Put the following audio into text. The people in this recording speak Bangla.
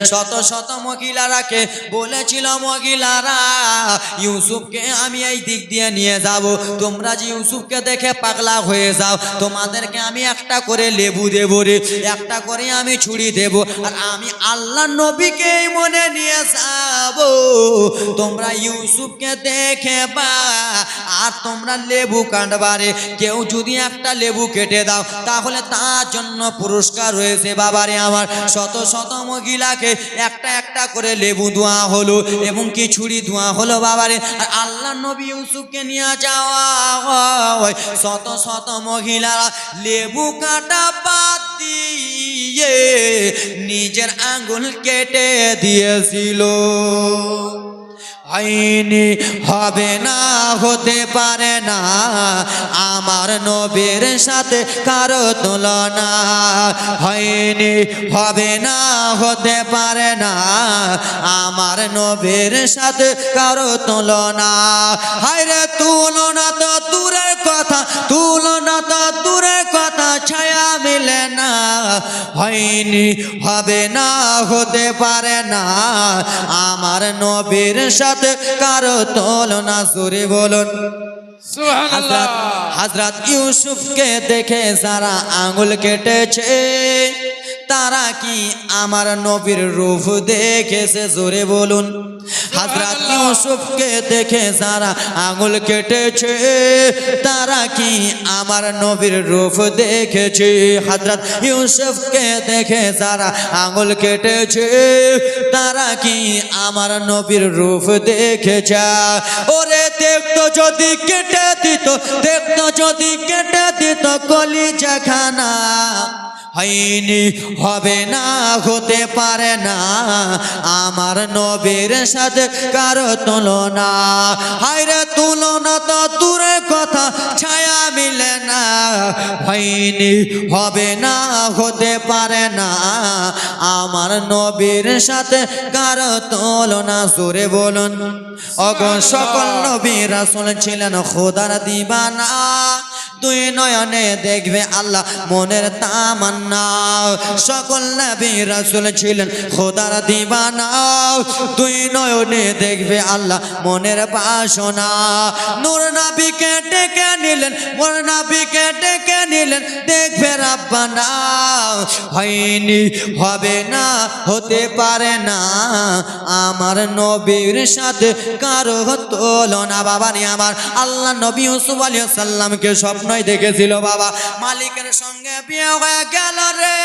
শত শত মহিলারাকে বলেছিল, মহিলারা, ইউসুফকে আমি এই দিক দিয়ে নিয়ে যাব। তোমরা যে ইউসুফকে দেখে পাগলা হয়ে যাও, তোমাদেরকে আমি একটা করে লেবু দেব রে, একটা করে আমি ছুরি দেব। আর আমি আল্লাহ নবীকেই মনে নিয়ে তোমরা ইউসুফকে দেখে বা, আর তোমরা লেবু কাটবারে কেউ যদি একটা লেবু কেটে দাও, তাহলে তার জন্য পুরস্কার রয়েছে বাবারে আমার। শত শত মহিলাকে একটা একটা করে লেবু দোয়া হলো এবং কি ছুরি ধোয়া হলো বাবারে। আর আল্লাহ নবী ইউসুফকে নিয়ে যাওয়া হয়। শত শত মহিলারা লেবু কাটা বাদ দিয়ে নিজের আঙ্গুল কেটে দিয়েছিল। হয়নি, হবে না, হতে পারে না, আমার নবীর সাথে কারও তুলনা। হয়নি, হবে না, হতে পারে না, আমার নবীর সাথে কারও তুলনা। হায়রে তুলনা তো হয়নি হবে না হতে পারে না। আমার নবীর সাথে কারও তুলনা সুরে বলুন। হাজরাত ইউসুফকে দেখে যারা আঙুল কেটেছে তারা কি আমার নবীর রূপ দেখেছে? জোরে বলুন। হাজরাত ইউসুফকে দেখে যারা আঙুল কেটেছে তারা কি আমার নবীর রূপ দেখেছে? হাজরাত ইউসুফকে দেখে যারা আঙুল কেটেছে তারা কি আমার নবীর রূপ দেখেছে? ওরে দেখতো যদি কেটে দিত দেখতো যদি কেটে দিত কলিজা খানা হয়নি, হবে না, হতে পারে না। আমার নবীর সাথে কারও তুলনা। হায়রে তুলনা তো দূরের কথা, ছায়া মিলে না। হয়নি, হবে না, হতে পারে না। আমার নবীর সাথে কারও তুলনা। জোরে বলুন, অগ সকল নবী রাসূল ছিলেন খোদার দিবানা। দুই নয়নে দেখবে আল্লাহ মনের তামান্না। সকল নবী রাসূল ছিলেন খোদার দিবানা। দুই নয়নে দেখবে আল্লাহ মনের বাসনা। নূর নবীকে ডেকে নিলেন, মোর নবীকে ডেকে নিলেন, দেখবে রাব্বানা। হয়নি, হবে না, হতে পারে না। আমার নবীর সাথে কারও তুলনা, বাবা নি, আমার আল্লাহ নবী ইউসুফ আলাইহিস সালামকে স্বপ্নই দেখেছিল, বাবা। মালিকের সঙ্গে বিয়ে হয়ে গেল রে।